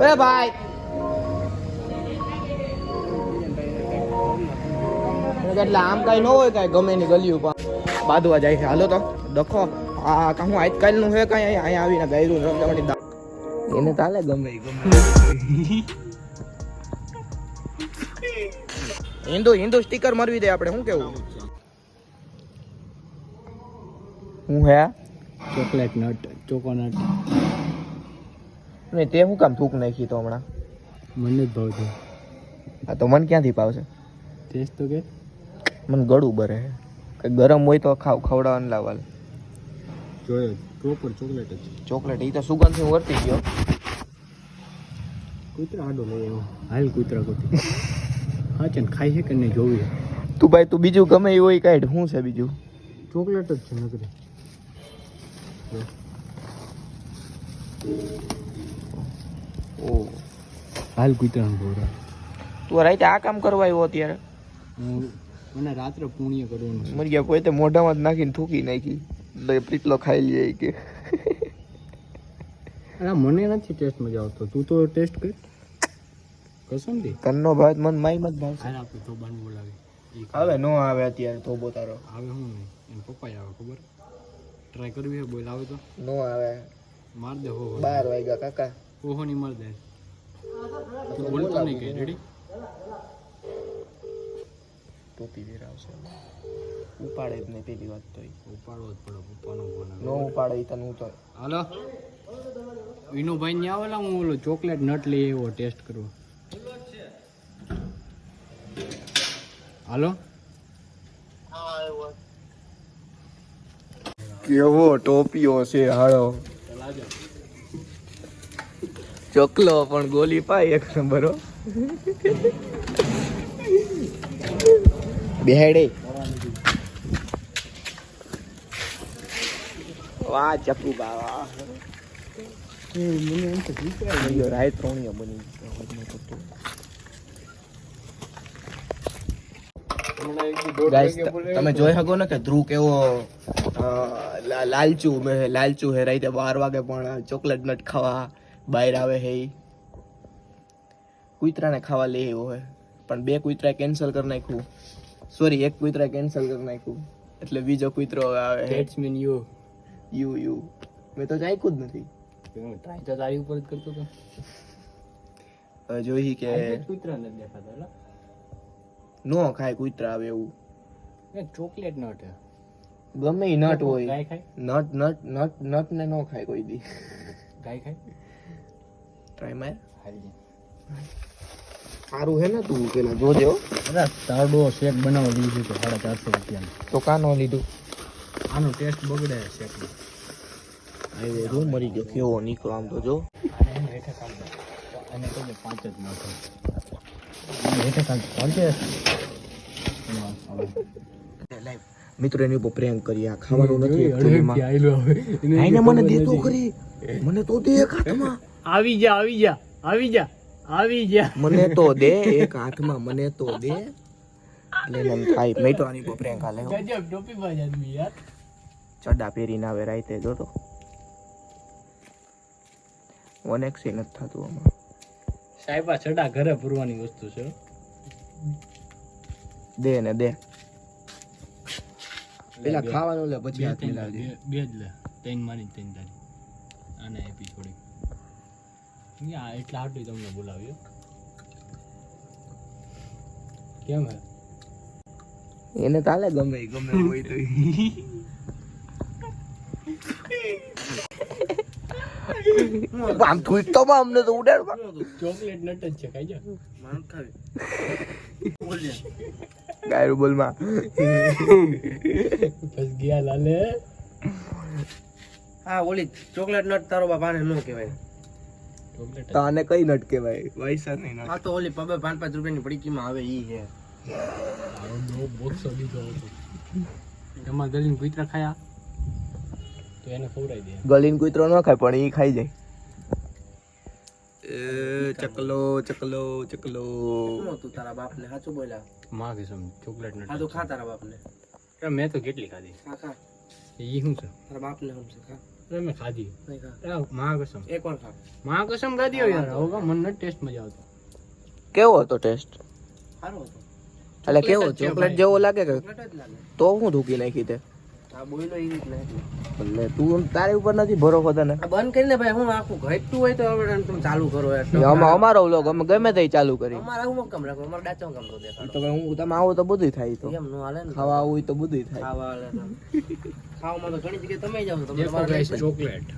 એ ભાઈ. એટલે આમ કઈ ન હોય કઈ ગમે ની ગલી ઉપર બાંધવા જાય છે. હાલો તો દખો આ હું આજકાલનું છે કઈ? અહીંયા આવીને ગાયરું રમવાની દા એને તાલે ગમે ગમે હિન્દુ હિન્દુ સ્ટીકર મરવી દે આપણે શું કેવું? હું હે? Chocolate nut choconut. ને તે હું કામ થૂક નાખી તો હમણાં. મને જ ભાવતું આ તો મને ક્યાંથી પાવશે ટેસ્ટ તો કે? મને ગળું બરે. કે ગરમ હોય તો ખાવ ખવડાવવાનું લાવવા જોયો પ્રોપર ચોકલેટ જ. ચોકલેટ એ તો સુગંધથી હું વર્તી ગયો. કૂતરા આડો લઈ આવ્યો. હાલ કૂતરા કૂતરી હા છે ખાઈ છે કે નહીં જોવી તું ભાઈ તું બીજું ગમે એ હોય કાઢ. શું છે બીજું? ચોકલેટ જ છે નકરી. ઓ. હાલ કુતરાણ ભોરા તું રાતે આ કામ કરવા આવ્યો અત્યારે? મને રાત્રે પુણ્ય કરવાનું. મરી ગયા કોઈ તે મોઢામાં જ નાખીને થૂકી નાખી. એટલે પીટલો ખાઈ લે કે. અરે મને નથી ટેસ્ટ મજા આવતો. તું તો ટેસ્ટ કર. કસમથી કન્નો ભાત મન માઈ મત ભાવ હાલ આપણે તો બન બોલાવી આવે નો આવે અત્યારે તો તારો આવે હું નહીં. એમ પપ્પા આવે ખબર? ટ્રાય કરવી હે બોલ આવે તો? નો આવે. માર દે હો હો. બાર વાગ્યા કાકા. ઓહો ની માર દે તું બોલતો નહીં કઈ રેડી? ટોપી વેરાવશે ઉપાડે જ નહીં પેલી વાત તો ઉપાડો ઉપાડવો જ પડે પપ્પાનો ફોન નો ઉપાડે તને હું તો. હાલો. વિનુભાઈ ને આવેલા હું ઓલો ચોકલેટ નટ લઈ આવ્યો ટેસ્ટ કરવો. હાલો. કેવો ટોપીઓ છે હાળો. ચોકલો પણ ગોલી પાય એક નંબર બેહેડે. વાહ ચકુ બાવા. મને એમ તો બીજો રાય ત્રણિયો બની તમે જોઈ શકો ને કે ધ્રુવ કેવો લાલચુ મે લાલચુ હે રાઈતે બાર વાગે પણ ચોકલેટ નટ ખાવા. બહાર આવે હે. કૂતરાને ખાવા લે એવો હે. પણ બે કૂતરા કેન્સલ કરી નાખ્યું. સોરી એક કૂતરા કેન્સલ કરી નાખ્યું. એટલે બીજો કૂતરો હવે આવે that's mean you you you મેં તો ચાખ્યું જ નથી. ટ્રાય તો તારી ઉપર જ કરતો તો હવે જોઈ કે કૂતરા નથી દેખાતા નો ખાય કૂતરા આવે એવું. એ ચોકલેટ નટ ગમે નટ હોય. ખાય? નટ નટ નટ નટ ને નો ખાય કોઈ દી. ગાય ખાય? ટ્રાય માર સારું હે ને તું પેલા જોજે અરે તારડો શેક બનાવવા દીધું તો સાડા ચારસો રૂપિયા તો કાનો લીધું? આનો ટેસ્ટ બગડે શેક આવ્યો જો મરી ગયો કેવો નીકળો આમ તો જો. અને કહીએ પાંચ જ નાખો. મિત્રો એની ઉપર પ્રેમ કરી આ ખાવાનું નથી મને દેતો ખરી. મને તો દે એક હાથમાં. આવી જા આવી જા આવી જા આવી જા. મને તો દે એક હાથમાં મને તો દે. એને થાય મેં તો આની પોપરે કાલે ગજબ ટોપી બાજ આદમી યાર. ચડા પહેરીને આવે રાઈતે જો તો. વન એક્સ નથી થતું આમાં. સાહેબ આ ચડા ઘરે પૂરવાની વસ્તુ છે. દે ને દે. પેલા ખાવાનું લે પછી હાથ મિલાવજે બે- જ લે. તૈન મારી તૈન તારી આને આપી થોડી આ એટલા હાટું તમને બોલાવ્યો કેમ હે? એને તાલે ગમે ગમે હોય તો આમ તું અમને તો ઉડાડ ચોકલેટ નટ જ છે ખાઈ જા. ગાયરું બોલ બસ ગયા લાલે. હા ઓલી ચોકલેટ નટ તારો બાપાને ન કહેવાય. ચોકલેટ તો આને કઈ નટ કહેવાય? વૈસા નહીં આ તો ઓલી પબે પાંચ પાંચ રૂપિયાની પડીકીમાં આવે ઈ છે. એમાં ગલીન કુતરા ખાયા? તો એને ખવડાવી દે. ગલીન કૂતરો ન ખાય પણ ઈ ખાઈ જાય. એ ચકલો ચકલો ચકલો. શું તું તારા બાપને? સાચું બોલ્યા? માં કે સમ ચોકલેટ હા તો ખા તારા બાપને. નટ મેં તો કેટલી ખાધી. ખા ખા. ઈ શું છે? તારા બાપને સમજે ખા. અરે મેં ખાધી. નહીં ખા. આ મહાકસમ એક વાર ખા મહાકસમ ખાધી હોય યાર હવે મને ટેસ્ટ મજા આવતો. કેવો હતો ટેસ્ટ સારો હતો. એટલે કેવો ચોકલેટ જેવો લાગે કે? તો હું ધૂકી નાખી તે. એટલે તું તારી ઉપર નથી ભરોસો તને? બંધ કરીને ભાઈ હું આખું ઘટતું હોય તો હવે તમે ચાલુ કરો યાર. અમારો વ્લોગ અમે ગમે તે ચાલુ કરી અમારે હું કમ રાખો? અમારે ડાચો કમ તો દેખાડો તો હું તમે આવો તો બધું થાય તો. એમ નો હાલે ને. ખાવા આવું હોય તો બધું થાય. ખાવા હાલે તો. ખાવામાં તો ઘણી જગ્યાએ તમે જાઓ તમને દેખો guys chocolate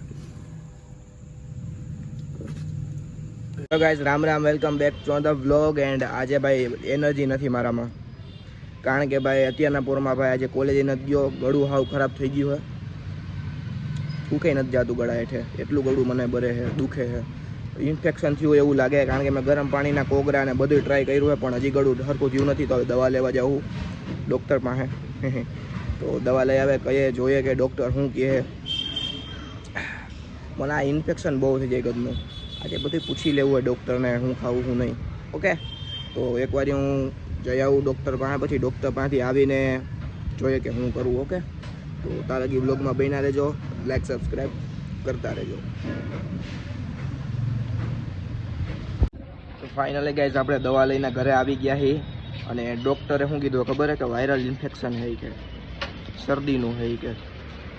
hello guys Ram Ram welcome back to the vlog and આજે ભાઈ એનર્જી નથી મારામાં. કારણ કે ભાઈ અત્યારના પોરમાં ભાઈ આજે કોલેજે નથી ગયો. ગળું હાવ ખરાબ થઈ ગયું છે ફૂંકાઈ નથી જાતું ગળા હેઠે. એટલું ગળું મને બરે છે દુખે છે ઇન્ફેક્શન થયું એવું લાગે કારણ કે મેં ગરમ પાણીના કોગરા અને બધું ટ્રાય કર્યું છે પણ હજી ગળું હરકું થયું નથી તો દવા લેવા જાઉં. ડૉક્ટર પાસે. તો દવા લઈ આવે, કહીએ, જોઈએ કે ડૉક્ટર શું કહે. મને આ ઇન્ફેક્શન બહુ થઈ જાય ગદનું. આજે બધું પૂછી લેવું હોય ડૉક્ટરને હું ખાવું શું નહીં. ઓકે? તો એકવાર હું જઈ આવું ડૉક્ટર પાસે, પછી ડૉક્ટર પાસેથી આવીને જોઈએ કે હું કરું, ઓકે? તો તારગી બ્લોગમાં બન્યા રહેજો લાઈક સબસ્ક્રાઈબ કરતા રહેજો. ફાઇનલી ગાઈઝ આપણે દવા લઈને ઘરે આવી ગયા છીએ અને ડૉક્ટરે શું કીધું? ખબર છે કે વાયરલ ઇન્ફેક્શન છે કે. શરદીનું હે કે.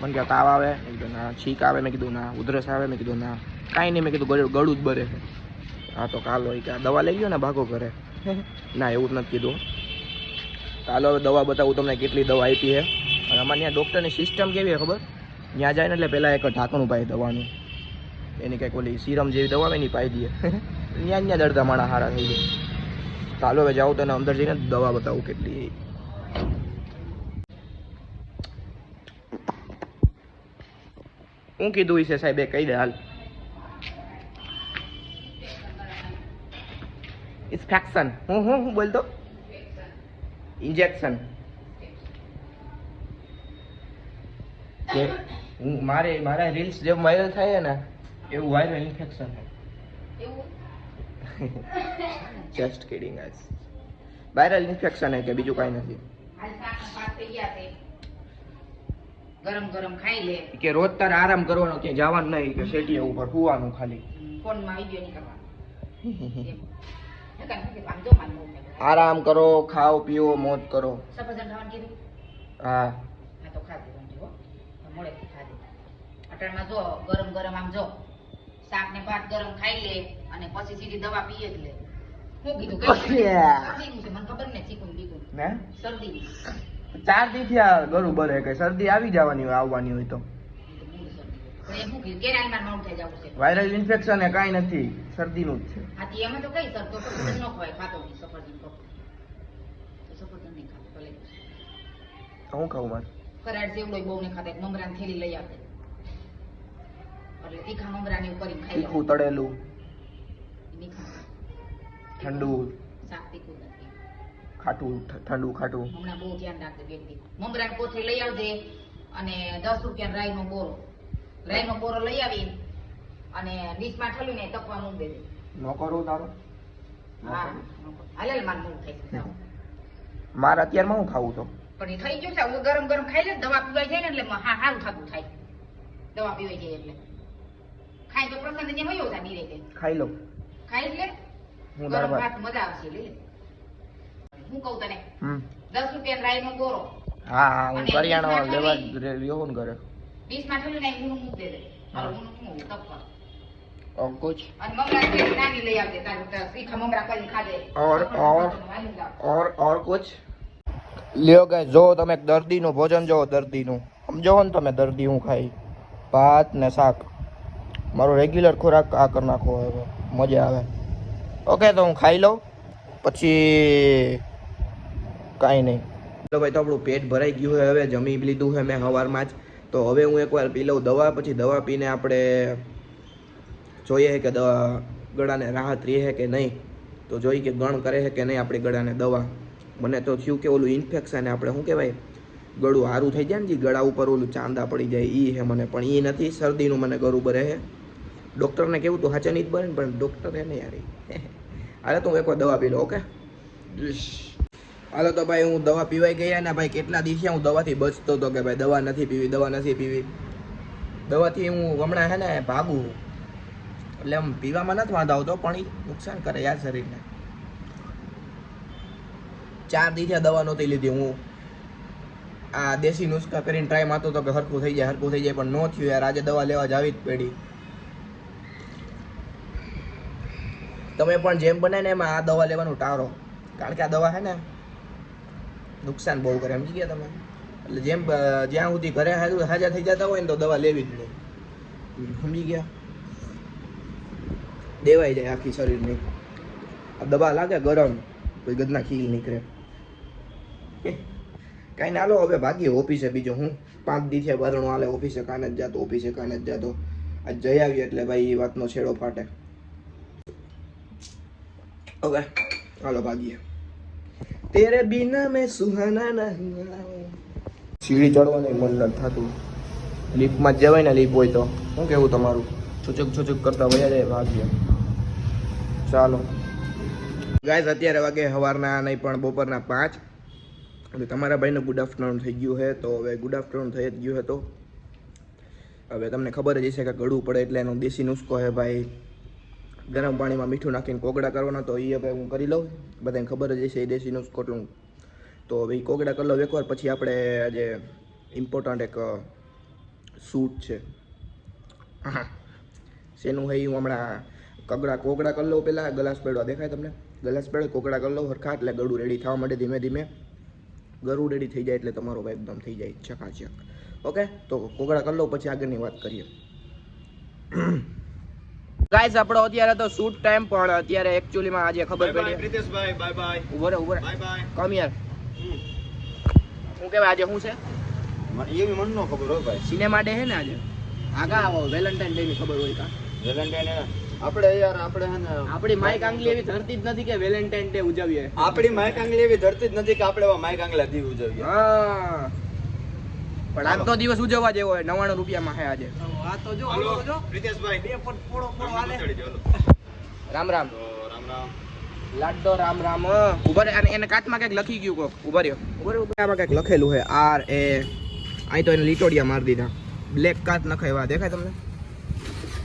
મને કે તાવ આવે. મેં કીધું, ના, છીક આવે. મેં કીધું, ના, ઉધરસ આવે. મેં કીધું, ના. કાંઈ નહીં, મેં કીધું ગળું જ બરે હા, તો કાલો કે આ દવા લઈ ગયો ને ભાગો ઘરે. ના, એવું જ નથી કીધું. કાલો હવે દવા બતાવું તમને કેટલી દવા આપી છે. અને અમારે ત્યાં ડૉક્ટરની સિસ્ટમ કેવી છે ખબર? ત્યાં જાય ને એટલે પહેલાં એક ઢાંકણું પાય દવાનું. એની કંઈક ઓલી સિરમ જેવી દવા એની પાઈ દઈએ. ત્યાં ત્યાં દર્દા માણા હારા થઈ જાય. ચાલો હવે જાઉં તને અંદર જઈને દવા બતાવું કેટલી હું કીધું છે સાહેબ એ કહી દે હાલ. ઇન્સ્પેક્શન હું હું હું બોલતો? ઇન્જેક્શન કે હું મારે મારા રીલ્સ જેમ વાયરલ થાય ને એવું viral infection just kidding guys viral infection હે કે બીજું કાંઈ નથી હાલ શાકના ભાત થઈ ગયા છે ગરમ ગરમ ખાઈ લે. કે રોજ તારે આરામ કરવાનો કે જવાનું નહીં કે શેટીએ ઉપર સુવાનું ખાલી. ફોનમાં વીડિયો નહીં કરવાનો. આરામ કરો ખાઓ પીઓ મોજ કરો. સફરજન ખાવાનું કીધું? હા. હા તો ખાધું વાંધો હો. મોડેથી ખાધું. અટાણમાં જો ગરમ ગરમ આમ જો. શાક ને ભાત ગરમ ખાઈ લે અને પછી સીધી દવા પીએ જ લે હું કીધું કઈ છે મને ખબર ને ચીકુન બીકું શરદી. ચાર દી થયા ગળું બરે કે શરદી આવી જવાની હોય આવવાની હોય તો. વાયરલ ઇન્ફેક્શન એ કાંઈ નથી શરદીનું જ છે. ન હું ખાઉં મારે? કરાડ જેવડો બહુ ખાતે ખાતા મમરાની થેલી લઈ આવે એટલે તીખા મમરાને કરીને ખાઈ તીખું તળેલું. ઠંડુ. શાક તીખું ખાટું ઠંડુ ખાટું. હમણાં બહુ ધ્યાન રાખજે બેન દી કોથળી લઈ આવજે અને દસ રૂપિયા રાઈનો બોરો. રાઈનો બોરો લઈ આવી અને ડીશમાં ઠલવીને તપવા મૂકી દેજે. નો કરું તારો. હા. હાલે માર મૂળ થાય જાઓ. મારે અત્યારમાં હું ખાવું તો? પણ એ થઈ ગયું છે. હવે ગરમ ગરમ ખાઈ લે દવા પીવાય જાય ને એટલે હા સારું થતું થાય. દવા પીવાય જાય એટલે. ખાઈ તો પ્રસન્ન જેમ હોય ધીરે ધીરે ખાઈ લઉં ખાઈ લે. હું ગરમ ભાત મજા આવશે લે લે. હું તને? દસ રૂપિયા રાઈ નો બોરો હા હું કરિયાણા લેવા રહ્યો ને ઘરે વીસમાં થોડી નાઈ મૂળ મૂક દે? ઓર ઓર ઓર ઓર કુછ. લ્યો ગાય જો તમે દર્દીનું ભોજન જોવો દર્દીનું. સમજો ને તમે દર્દી હું ખાઈ. ભાત ને શાક. મારો રેગ્યુલર ખોરાક આ કરી નાખો હવે. મજા આવે. ઓકે તો હું ખાઈ લઉં. પછી કાંઈ નહીં. તો ભાઈ, તો આપણું પેટ ભરાઈ ગયું છે હવે જમી લીધું છે મેં સવારમાં જ. તો હવે હું એકવાર પી લઉં દવા, પછી દવા પીને આપણે જોઈએ કે દવા ગળાને રાહત રહે કે નહીં. તો જોઈ કે ગણ કરે છે કે નહીં આપણી ગળાને દવા. મને તો થયું કે ઓલું ઇન્ફેક્શન આપણે શું કહેવાય? ગળું સારું થઈ જાય ને જે ગળા ઉપર ઓલું ચાંદા પડી જાય એ છે મને. પણ એ નથી, શરદીનું મને ગળું બરે છે ડૉક્ટરને કેવું તો હાચે નહીં જ બને પણ ડૉક્ટર હે ને યાર અરે તો હું એકવાર દવા પી લો ઓકે? હાલો તો ભાઈ, હું દવા પીવાઈ ગયા ને ભાઈ, કેટલા દિવસે હું દવાથી બચતો હતો કે ભાઈ, દવા નથી પીવી, દવા નથી પીવી. દવાથી હું હમણાં હે ને ભાગું. એટલે આમ પીવામાં નથી વાંધો આવતો, પણ ઈ નુકસાન કરે યાર શરીરને. ચાર દિવસે દવા નહોતી લીધી હું. આ દેશી નુસ્ખા કરીને ટ્રાય મારતો હતો કે હરખું થઈ જાય, હરખું થઈ જાય, પણ ન થયું યાર. આજે દવા લેવા જ આવી જ પડી. તમે પણ જેમ બને ને એમાં આ દવા લેવાનું ટાળો. કારણ કે આ દવા છે ને નુકસાન બહુ કરે. સમજી ગયા તમે એટલે જેમ જ્યાં સુધી ઘરે હાજર થઈ જતા હોય ને તો દવા લેવી જ નહીં. સમજી ગયા? દેવાઈ જાય આખી શરીરની. આ દવા લાગે ગરમ કોઈ ગદના ખીલ નીકળે. કાંઈ ના લો, હવે ભાગી ઓફિસે બીજો. હું પાંચ દિવસે વરણો હાલે ઓફિસે કાને જ જાતો, ઓફિસે કાને જ જાતો. આજ જઈ આવી એટલે ભાઈ એ વાતનો છેડો ફાટે. હવે હાલો, ભાગીએ. તેરે બિના મેં સુહાના નહીં સીડી ચડવાનું મન ન થતું જ જવાય ને લિફ્ટ હોય તો। શું કેવું તમારું? છુચુક છુચુક કરતા વયા જાય ભાગ્ય ચાલો. ગાઈઝ અત્યારે વાગે સવારના નહીં પણ બપોરના પાંચ. એટલે તમારા ભાઈને ગુડ આફ્ટરનૂન થઈ ગયું છે. તો હવે ગુડ આફ્ટરનૂન થઈ જ ગયું હતો હવે તમને ખબર જ હશે કે ગળું પડે એટલે એનો દેશી નુસ્ખો છે ભાઈ. ગરમ પાણીમાં મીઠું નાખીને કોગડા કરવાના તો એ હવે હું કરી લઉં. બધાને ખબર જ હશે, એ દેશીનું નુસ્ખો તો હવે એ કોગડા કરી લઉં એકવાર પછી આપણે જે ઇમ્પોર્ટન્ટ એક સૂટ છે. હા શેનું છે હું હમણાં કગડા કોગડા કરી લઉં પહેલાં ગલાસ પેડવા દેખાય તમને? ગલાસ પેડો કોગડા કરી લઉં હરખા, એટલે ગળું રેડી થવા માટે ધીમે ધીમે. ગળું રેડી થઈ જાય એટલે તમારો ભાઈ એકદમ થઈ જાય, ચકાચક. ઓકે? તો કોગડા કરી લઉં, પછી આગળની વાત કરીએ. ગાઈસ આપણો અત્યારે તો શૂટ ટાઈમ પણ અત્યારે એકચ્યુઅલીમાં આજે ખબર પડી. પ્રિતેશભાઈ બાય બાય ઊભો રહે ઊભો રહે. બાય બાય કમ યાર શું કેવા આજે શું છે? એવી મન નો ખબર હોય ભાઈ. સિનેમા ડે હે ને આજે? આગા આવો વેલેન્ટાઇન ડે ની ખબર હોય કા? વેલેન્ટાઇન આપણે યાર આપણે હે ને આપણી માઈક આંગલી એવી ધરતી જ નથી કે વેલેન્ટાઇન ડે ઉજવીએ. આપણી માઈક આંગળી એવી ધરતી જ નથી કે આપણે માઈક આંગલા દી ઉજવીએ. હા. પણ આજ તો દિવસ ઉજવવા જેવો હોય નવાણું રૂપિયામાં હે આજે. આ તો જો જો. પ્રિતેશભાઈ બે ફૂટ પોળો પોળો હાલે. રામ રામ. રામ રામ. લાડો રામ રામ. ઊભા રે અને એને કાચમાં કંઈક લખી ગયું કોક. ઊભા રહ્યો. ઉભરામાં આમાં કંઈક લખેલું છે આર એ. અહીં તો એને લીટોડિયા મારી દીધા. બ્લેક કાચ નખાવ્યા દેખાય તમને?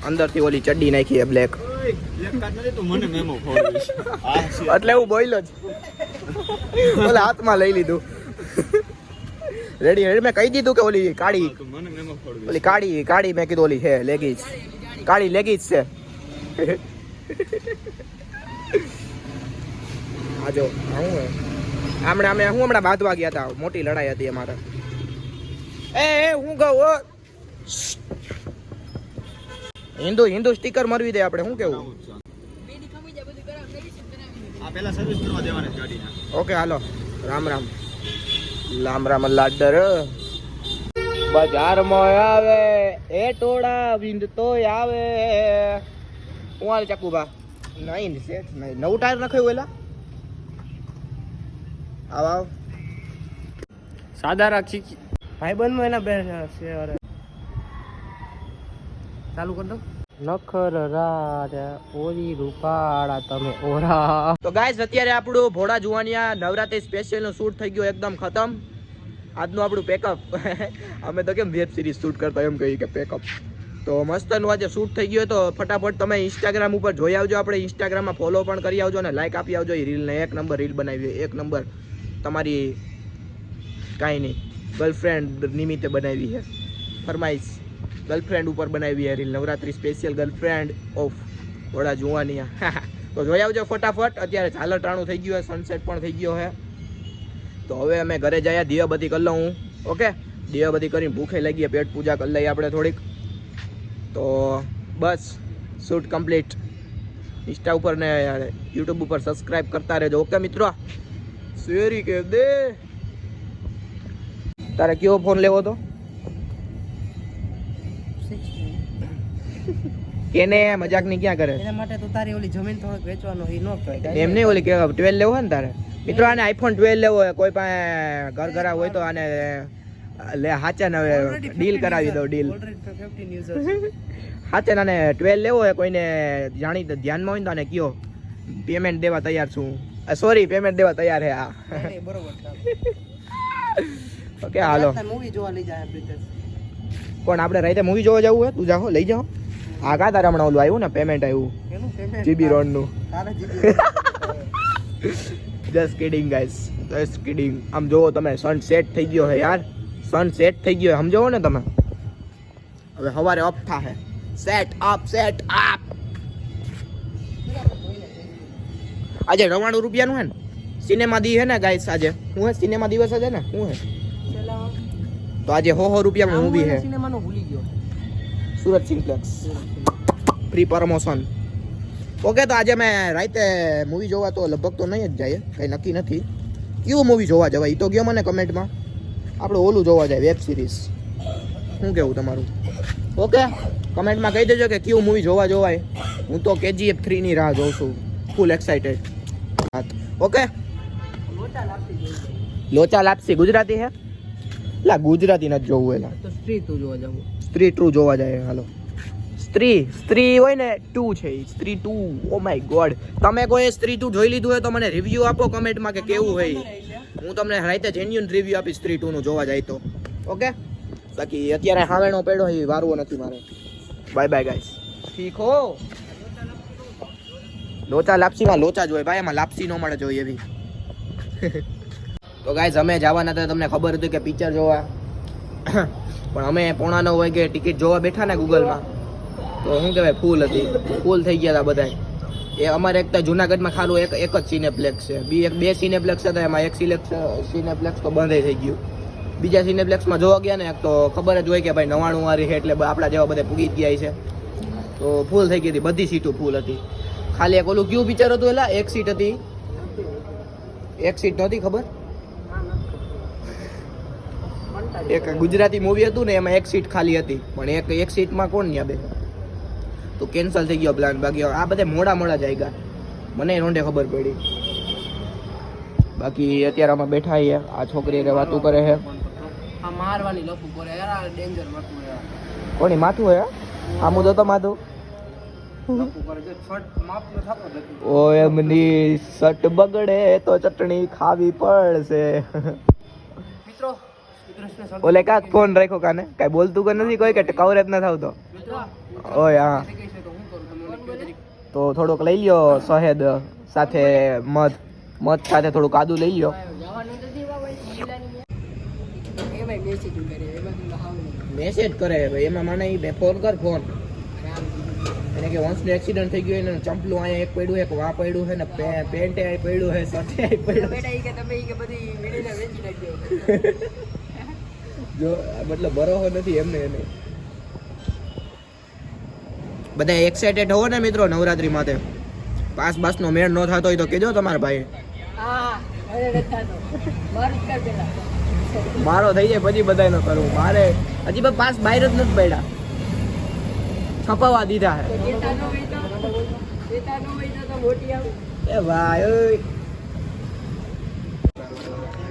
અંદરથી ઓલી ચડ્ડી નાખી બ્લેક. ઓય, એક કાચ નથી તું મને મેમો ખવડાવીશ. આ છે. એટલે હું બોલ્યો જ. ઓલા હાથમાં લઈ લીધું. રેડી રેડી મેં કહી દીધું કે ઓલી કાળી. ઓલી કાળી કાળી મેં કીધું ઓલી છે લેગીસ કાળી લેગીઝ છે. આજો હું? હમણાં અમે હું હમણાં બાંધવા ગયા હતા મોટી લડાઈ હતી અમારે. એ એ હું કહું ઓ હિન્દુ હિન્દુ સ્ટીકર મરવી દે આપણે શું કેવું? આ સર્વિસ કરવા દેવાની ગાડીના. ઓકે હાલો. રામ રામ. રામ રામ લાડર. બજારમાં આવે એ ટોળા વિંદ તો આવે. હું હાલ ચકુબા નહીં શેઠ નહીં. નવું ટાયર નખાયું એલા? આવ આવ. સાદા રાખી. ભાઈ બંધ એના બે છે અરે ચાલુ કરી દો. નખર ઓરી રૂપાળા, તમે ઓરા તો ગાઈસ અત્યારે આપણું ભોળા જુવાનિયા નવરાત્રી સ્પેશિયલનું શૂટ થઈ ગયું એકદમ ખતમ. આજનું આપણું પેકઅપ અમે તો કેમ વેબ સિરીઝ શૂટ કરતા એમ કહીએ કે પેકઅપ તો મસ્તનું આજે શૂટ થઈ ગયું તો ફટાફટ તમે ઇન્સ્ટાગ્રામ ઉપર જોઈ આવજો આપણે. ઇન્સ્ટાગ્રામમાં ફોલો પણ કરી આવજો અને લાઈક આપી આવજો. એ રીલને એક નંબર રીલ બનાવી એક નંબર તમારી કાંઈ નહીં. ગર્લફ્રેન્ડ નિમિત્તે બનાવી છે. ફરમાઈશ. ગર્લફ્રેન્ડ ઉપર બનાવી છે reel. Navratri special girlfriend of થોડા જોવાની તો જોઈ આવજો ફટાફટ. અત્યારે ઝાલટાણું થઈ ગયું છે સનસેટ પણ થઈ ગયો છે. તો હવે અમે ઘરે જયા દીવાબત્તી કરી લઉં હું. ઓકે? દીવાબત્તી કરીને ભૂખે લાગીએ, પેટ પૂજા કરી લઈએ આપણે થોડીક. તો બસ શૂટ કમ્પ્લીટ ઇન્સ્ટા ઉપર ને યુટ્યુબ ઉપર સબસ્ક્રાઇબ કરતા રહેજો. ઓકે મિત્રો? શેરી કે દે તારે કયો ફોન લેવો તો કેને મજાકની ક્યાં કરે? એના માટે તો તારી ઓલી જમીન થોડીક વેચવાનો એ નો કહેવાય. એમ નહીં ઓલી કે ટ્વેલ્વ લેવો હોય ને તારે? મિત્રો આને આઈફોન ટ્વેલ્વ લેવો હોય કોઈ પાસે ઘર ઘરા હોય તો આને લે હાચા ને હવે ડીલ કરાવી દો ડીલ ઓલરેડી ફિફ્ટીન યુઝર હાચે આને ટ્વેલ્વ લેવો હોય કોઈને જાણી ધ્યાનમાં હોય ને તો આને કયો. પેમેન્ટ દેવા તૈયાર છું. સોરી પેમેન્ટ દેવા તૈયાર હે આ. બરોબર ઓકે હાલો. મૂવી જોવા લઈ જાય પણ આપણે રાતે મૂવી જોવા જવું હોય? તું જાઓ લઈ જાઓ આ કા તારે હમણાં ઓલું આવ્યું ને? પેમેન્ટ આવ્યું. જીબી રોડનું just kidding guys just kidding આમ જોવો તમે સન સેટ થઈ ગયો હે યાર. સન સેટ થઈ ગયો સમજો ને તમે? હવે સવારે અપ થાહે. સેટ અપ સેટ અપ આજે નવ્વાણું રૂપિયાનું હે ને? સિનેમા દી હે ને ગાઈસ આજે? હું હે? સિનેમા દિવસ છે ને? હું હે? તો આજે હો હો રૂપિયામાં મૂવી હે. સિનેમાનો ભૂલી ગયો. Surat Simplex. Free promotion okay તો આજે મેં રાતે મૂવી જોવા તો લગભગ તો નહીં જ જાય કંઈ નક્કી નથી. કયું મૂવી જોવા જવાય? એ તો ગયો મને કમેન્ટમાં આપણે ઓલું જોવા જાય વેબ સિરીઝ શું કેવું તમારું? ઓકે કમેન્ટમાં કહી દેજો કે કયું મૂવી જોવા જોવાય. હું તો કેજીએફ થ્રીની રાહ જોઉં છું. ફૂલ એક્સાઇટેડ ઓકે લોચા લાપસી ગુજરાતી હે? લા, ગુજરાતી નથી જોવું એલા તો સ્ત્રી તું જોવા જવું સ્ત્રી ટુ જોવા જાય હાલો. સ્ત્રી સ્ત્રી હોય ને ટુ છે સ્ત્રી ટુ ઓ માય ગોડ તમે કોઈ સ્ત્રી ટુ જોઈ લીધું હોય તો મને રિવ્યુ આપો કમેન્ટમાં કે કેવું હોય. હું તમને રાતે જેન્યુન રિવ્યુ આપીશ સ્ત્રી ટુ નું જોવા જાય તો. ઓકે? બાકી અત્યારે હાવેણો પેડો એ વારવો નથી મારે. બાય બાય ગાઈસ હો લોચા લાપસીમાં લોચા જ હોય ભાઈ એમાં લાપસી ન મળે જોઈએ એવી. તો ગાઈઝ અમે જવાના હતા, તમને ખબર હતી કે પિક્ચર જોવા. પણ અમે પોણા નવ વાગે ટિકિટ જોવા બેઠા ને ગૂગલમાં તો શું કહેવાય ફૂલ હતી. ફૂલ થઈ ગયા હતા બધા એ અમારે એક તો જુનાગઢમાં ખાલું એક એક જ સિનેપ્લેક્સ છે. બી એક, બે સિનેપ્લેક્સ હતા, એમાં એક સિલેક્સ સિનેપ્લેક્સ તો બંધ થઈ ગયું. બીજા સિનેપ્લેક્સમાં જોવા ગયા ને, એક તો ખબર જ હોય કે ભાઈ નવાણું વાળી છે એટલે આપણા જેવા બધા પૂગી ગયા છે. તો ફૂલ થઈ ગઈ હતી, બધી સીટો ફૂલ હતી. ખાલી એક ઓલું કયું પિક્ચર હતું એલા, એક સીટ હતી. એક સીટ નહોતી ખબર? એક ગુજરાતી મૂવી હતું ને એમાં એક સીટ ખાલી હતી. પણ એક એક સીટમાં કોણ ન્યા બે? તો કેન્સલ થઈ ગયો પ્લાન બાકી આ બધા મોડા મોડા જાયગા મને રોંઢે ખબર પડી. બાકી અત્યારે અમે બેઠા છીએ. આ છોકરી રે વાતું કરે છે. આ મારવાની લોકો કરે. યાર ડેન્જર માથું યાર કોની માથું હે આ મુદો તો માથું ઓ એમની સટ બગડે તો ચટણી ખાવી પડશે. મિત્રો ઓલે કા ફોન રાખ્યો કાને? કઈ બોલતું કે નથી કોઈ કે કવરેજ ન થાવતો? ઓ ઓય હા. તો થોડોક લઈ લ્યો શહેદ સાથે મધ. મધ સાથે થોડું કાદુ લઈ લ્યો. મેસેજ કરે એમાં તું હાવ નહીં. મેસેજ કરે ભાઈ એમાં મને એ બે ફોન કર ફોન એને કે વંશનું એક્સિડન્ટ થઈ ગયું એને ચંપલું અહીંયા એક પડ્યું એક વા પડ્યું છે ને પેન્ટે અહીં પડ્યું છે સાથે અહીં પડ્યું કે તમે ઈ કે બધી મેળીને વેચી નાખજો જો મતલબ બરોહો નથી એમને એને. બધા એક્સાઇટેડ હોવો ને મિત્રો નવરાત્રી માટે? પાસ બાસ નો મેળ ન થતો હોય તો કેજો તમારા ભાઈ મારું થઈ જાય પછી બધાય ન કરવું. મારે હજી પણ પાસ બહાર જ નથી પડ્યા. છપાવા દીધા હે. જેતા નો હોય તો? જેતા નો હોય તો તો મોટી આવ. એ ભાઈ ઓય.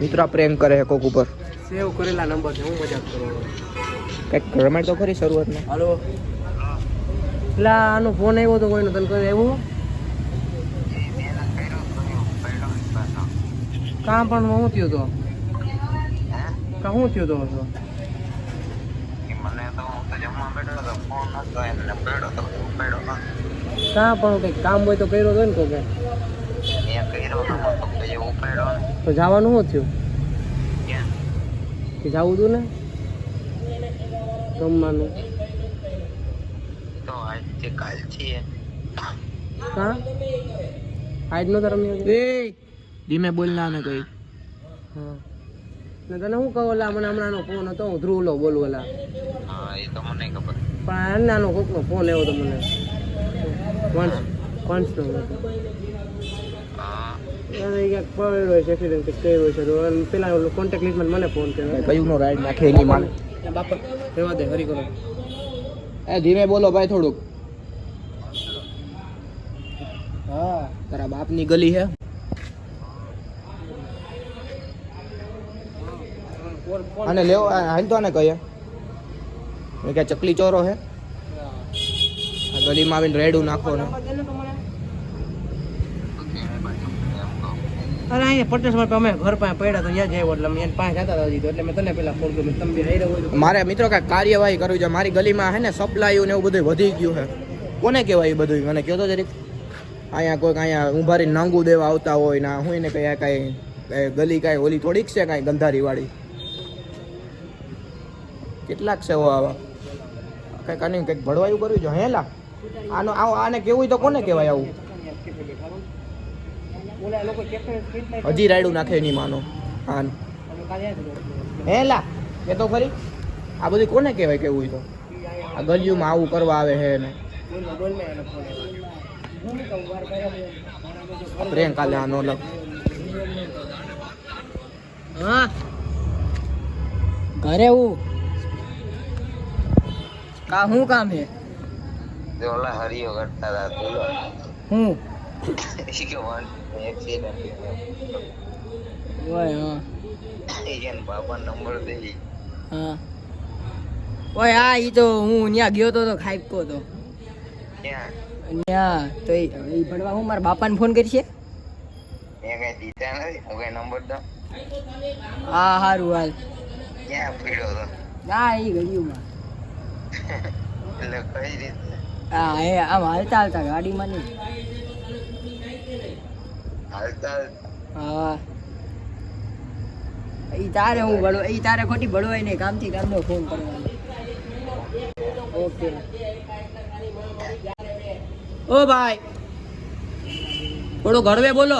મિત્રો પ્રેમ કરે છે કોક ઉપર. સેવ કરેલા નંબર છે હું મજાક કરું કંઈક રમાડ તો ખરી શરૂઆતમાં? હાલો. પેલા આનો ફોન આવ્યો તો કોઈનો તને કોઈ આવ્યો? કાં પણ હું થયું તો? કાં શું થયું તો હતો? કાં પણ કંઈક કામ હોય તો કર્યો હતો ને કોકે? તો જવાનું શું થયું? કે જવું હતું ને? જમવાનું હા? આજ નો તો રમ્યો એ ધીમે બોલ ના ને કઈ. હા. ને તને શું કહું ઓલા મને હમણાંનો ફોન હતો હું ધ્રુવ લો. બોલું ઓલા પણ અન્નાનો કોકનો ફોન આવ્યો તો મને. વંશ વંશનો ઈ ક્યાંક પડ્યો છે એક્સિડન્ટ કંઈક કર્યો છે તો પેલા કોન્ટેક્ટ લિસ્ટમાં મને ફોન કર્યો. કયું નો રાઈડ નાખે એની માને. બાપા રહેવા દે હરી કરો. એ ધીમે બોલો ભાઈ થોડુંક. હા. તારા બાપની ગલી હે. અને લેવો હાલ તો આને કહીએ. એ કે ચકલી ચોરો હે. આ ગલીમાં આવીને રેડું નાખો ને. અરે અહીંયા પટેશમાં અમે ઘર પાસે પડ્યા તો ત્યાં જાય એટલે અમે પાસે જતા હતા એટલે મેં તને પેલા ફોન કર્યો, તમે બી હોય મારે મિત્રો કાંઈક કાર્યવાહી કરવી છે. મારી ગલીમાં હે ને સપ્લાય ને એવું બધું વધી ગયું છે કોને કહેવાય એ બધું મને કહેતો જરીક. અહીંયા કોઈક અહીંયા ઉભારી નાંગુ દેવા આવતા હોય ના હું એને કઈ કાંઈ કાંઈ ગલી કાંઈ ઓલી થોડીક છે કાંઈ ગંધારી વાળી કેટલાક છે આવા? કંઈક આની કંઈક ભળવાયું કર્યું છે? હેલા? આનો, આવો, આને કેવું તો કોને કહેવાય આવું ઓલા લોકો કેફે સ્ટ્રીટ લાઈટ હજી રાયડું નાખે એની માનો. હા હે લા એ તો ખરી. આ બધું કોને કહેવાય કેવું હોય તો? આ ગલિયુંમાં આવું કરવા આવે ને. હું કર્યો પ્રેમ કાલે આનો લગ હા. ઘરે હું કા હું કામ હે? ઓલા હરિયો કરતા હતા હું? કે એક્સિડન્ટ ઓય હા. એને બાપા નંબર દઈ હા. ઓય હા ઈ તો હું ત્યાં ગયો તો તો ખાઈકો તો. ત્યાં તો ઈ ભણવા હું મારા બાપાને ફોન કરશે મેં કઈ દીધા નથી હું કઈ નંબર દઉં હા હારું હાલ. ક્યાં પીડ્યો તો હા ઈ ગળ્યુંમાં. એટલે કઈ રીતે? હા એ આમ હાલતા હાલતા ગાડીમાં નહીં. ઈ તારે હું ભળો એ તારે ખોટી ભળવાય નહીં કામથી કામનો ફોન કરવાનો. ઓ ભાઈ. થોડો ઘરવે બોલો.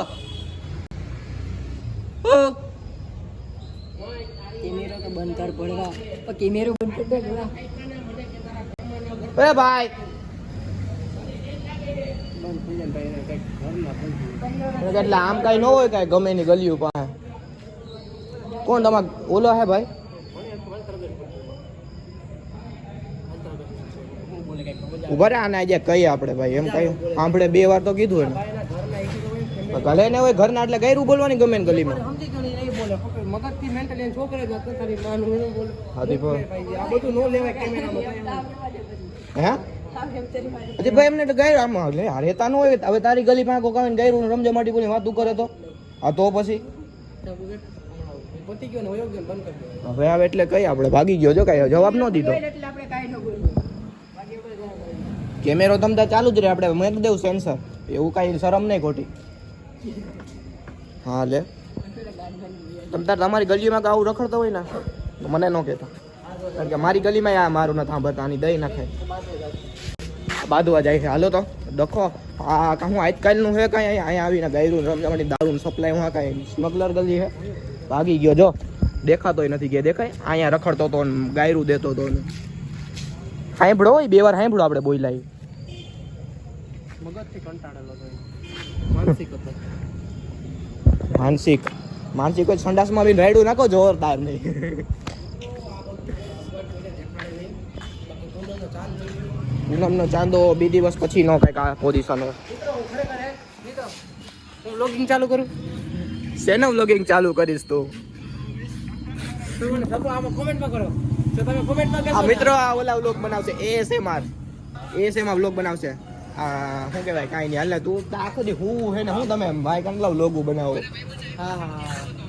કેમેરો બંધ કર પડવા. કેમેરો બંધ કર એ ભાઈ. એટલે આમ કાંઈ ન હોય કાંઈ ગમે ની ગલીઓ પાસે. કોણ તમાર ઓલો હે ભાઈ? ઊભા રે આના આજે કહીએ આપણે ભાઈ એમ કઈ આપણે બે વાર તો કીધું એને. ગલે ને હોય ઘરના એટલે ગયરું બોલવાની ગમે ને ગલીમાં. મગજથી મેન્ટલી છોકરે જ હતો તારી માનું બોલે. હાથી ભાઈ. ભાઈ, આ બધું નો લેવાય કેમેરામાં હે? ભાઈ એમને તો આમાં આ રહેતા ન હોય, હવે તારી ગલી આવે ને ગયરું રમજા માટી બોલી વાતું કરે તો? આ તો પછી? ને ને હવે આવે એટલે કઈ, આપણે ભાગી ગયો જો કઈ, જવાબ ન દીધો. કેમેરો તમતા ચાલુ જ રહે, આપણે મેં દેવું સેન્સર. એવું કાંઈ શરમ નહીં ખોટી. હા, લે. તમ તાર તમારી ગલીમાં આવું રખડતો હોય ને? મને ન કહેતા. કારણ કે મારી ગલીમાં આ મારું નથી થાંભતા આની દહીં નાખે બાંધવા જાય છે. હાલો તો દખો આ કાં હું આજકાલનું છે કાંઈ? અહીંયા અહીંયા આવીને ગાયરું રમજાવાની દારૂનું સપ્લાય હું કાંઈ સ્મગલર ગલી છે ભાગી ગયો. જો દેખાતોય નથી ગયા દેખાય. અહીંયા રખડતો હતો ગાયરું દેતો હતો સાંભળો હોય બે વાર સાંભળો આપણે બોલાય. મગજથી કંટાળેલો માનસિક માનસિક. માનસિક કોઈ સંડાસમાં બી રેડું નાખો જોરદાર નહીં. પૂનમનો ચાંદો બે દિવસ પછી નો કંઈક આ પોઝિશન હોય. લોગિંગ ચાલુ કરું? શેનો વ્લોગિંગ ચાલુ કરીશ તું? આ મિત્રો આ ઓલા વ્લોગ બનાવશે એએસએમઆર એએસએમઆર વ્લોગ બનાવશે. આ શું કહેવાય કાંઈ નહીં. હાલ તું આખો દી હું હે ને હું તમે ભાઈ કંટલા વ્લોગો બનાવો. હા હા.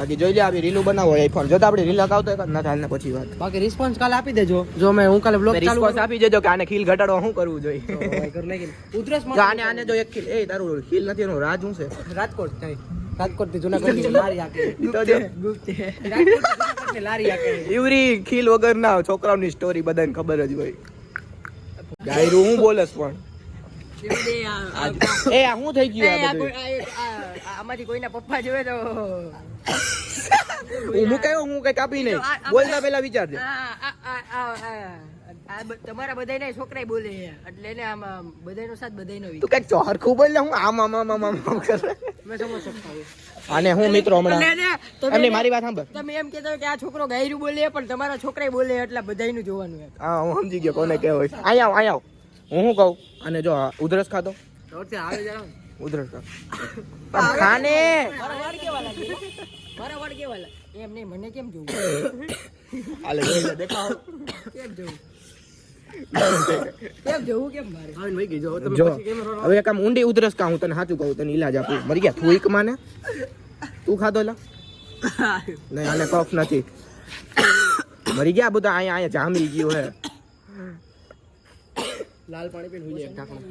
બાકી જોઈ લે આવી રીલું બનાવો આઈફોન જો તો આપણે રીલ લગાવતો એક ના કાલને પછી વાત. બાકી રિસ્પોન્સ કાલે આપી દેજો. જો મેં હું કાલે બ્લોગ ચાલુ રિસ્પોન્સ આપી દેજો કે આને ખીલ ઘટાડવા શું કરવું જોઈએ? ઉધરસ આને આને જો એક ખીલ. એ તારું ખીલ નથી એનું રાજ શું છે? રાજકોટ જાય. રાજકોટથી જુનાગઢની લારી આકે. લારી આકે. ખીલ વગર ના છોકરાઓની સ્ટોરી બધાને ખબર જ હોય. ગાયરું હું બોલસ પણ? એ આ શું થઈ ગયું આ બધું? આમાંથી કોઈના પપ્પા જોવે તો હું કયો હું કઈ કાપી નહીં. બોલતા પેલા વિચારજે. તમારા બધાને છોકરા બોલે એટલે એને આમ બધાનો સાથ બધાનો તું કંઈક ચોરખું બોલ ને હું આમ આમ આમ આમ આમ કરે. આને હું મિત્રો હમણાં. તમે એમની મારી વાત સાંભળ. તમે એમ કહેતા કે આ છોકરો ગાયરું બોલે પણ તમારા છોકરા બોલે એટલે બધાનું જોવાનું હા હું સમજી ગયો કોને કહેવાય. અહીંયા આવ અહીંયા આવ. હું શું કહું? અને જો ઉધરસ ખાતો ઉધરસ ખા ખાને. મારા વાળ કેવા લાગે? મારા વાળ કેવા લાગે? એમ નહીં મને કેમ જોવું? હાલે દેખાવ. કેમ જોવું? કેમ જવું? કેમ મારે? આવીને વહી ગઈ જો તમે જો પછી કેમેરો હવે એક આમ ઊંડી ઉધરસ કા હું તને સાચું કહું તને ઈલાજ આપું. મરી ગયા તું ઈક માને? તું ખાધો લા? નહીં આને કફ નથી. મરી ગયા બધા અહીંયા અહીંયા જામી ગયું હે. લાલ પાણી પીને હુઈ જાય ઢાંકણું.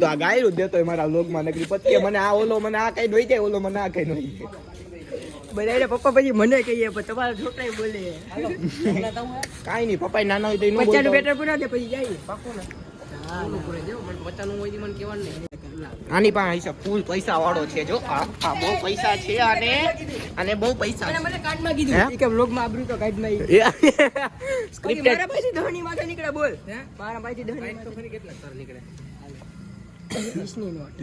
તો આ ગાયરું દેતો હોય મારા લોગમાં નકરી પછી મને આ ઓલો મને આ કઈ દોઈ જાય ઓલો મને આ કઈ દોઈ જાય બધા પપ્પા પછી મને કહીએ પણ તમારા છોકરા બોલે. કાંઈ નહીં પપ્પા નાના હોય તો બેટર પુરા દે પછી જાય. ઓલું ને બચ્ચાનું હોય મને કહેવાનું નહીં. આની પાસે હિસાબ ફૂલ પૈસા વાળો છે જો. આ આ બહુ પૈસા છે અને અને બહુ પૈસા છે. મને હે? કીધું કે વ્લોગમાં આબરૂ તો ઈ. બાકી સ્ક્રિપ્ટેડ મારા પાસેથી ધણી માથે નીકળે બોલ. મારા પાસેથી ધણી તો ફરી કેટલા સર નીકળે?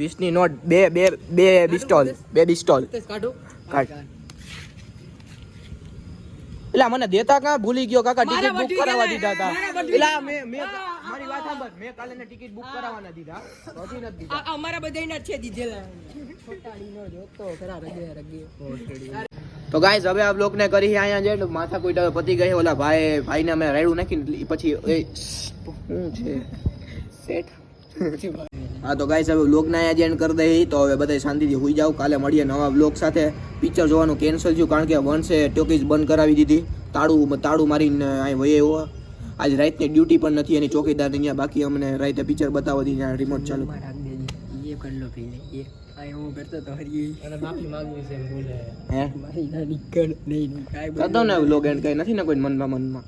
વીસની નોટ. બે બે બે બિસ્ટોલ બે બિસ્ટોલ કાઢું? કાઢ. એટલે મને દેતા કા? ભૂલી ગયો કાકા ટિકિટ બુક કરાવવા દીધા હતા એટલે મેં મેં મારી વાત સાંભળ. મેં કાલે ને ટિકિટ બુક કરાવવાના દીધા. નથી નથી દીધા. અમારા બધાયના જ છે દીધેલા. છોટાડીનો જોતો ખરા રગે રગે. તો ગાઈસ હવે આ બ્લોગ ને કરી અહીંયા જે. માથા કોઈ પતી ગઈ ઓલા ભાઈ ભાઈને અમે રાયડું નાખી પછી એ શું છે? સેટ હા તો ગાઈસ હવે બ્લોગ ને અહીંયા જ એન્ડ કરી દઈએ તો હવે બધા શાંતિથી હોઈ જાવ કાલે મળીએ નવા બ્લોગ સાથે. પિક્ચર જોવાનું કેન્સલ થયું કારણ કે વન્સે ટોકીઝ બંધ કરાવી દીધી. તાળું તાળું મારીને અહીં વયે એવો આજ રાતની ડ્યુટી પણ નથી એની ચોકીદાર અહીંયા બાકી અમને રાતે પિક્ચર બતાવવા દીધી ત્યાં રિમોટ ચાલુ રાખ દેજે. એ કરી લો પી એ આ હું કરતો તો હરી અને માફી માંગું છે એમ બોલે. હે? મારી નાની કણ નહીં નહીં કાંઈ કરતો ને લોગ એન્ડ કઈ નથી ને કોઈ મનમાં મનમાં?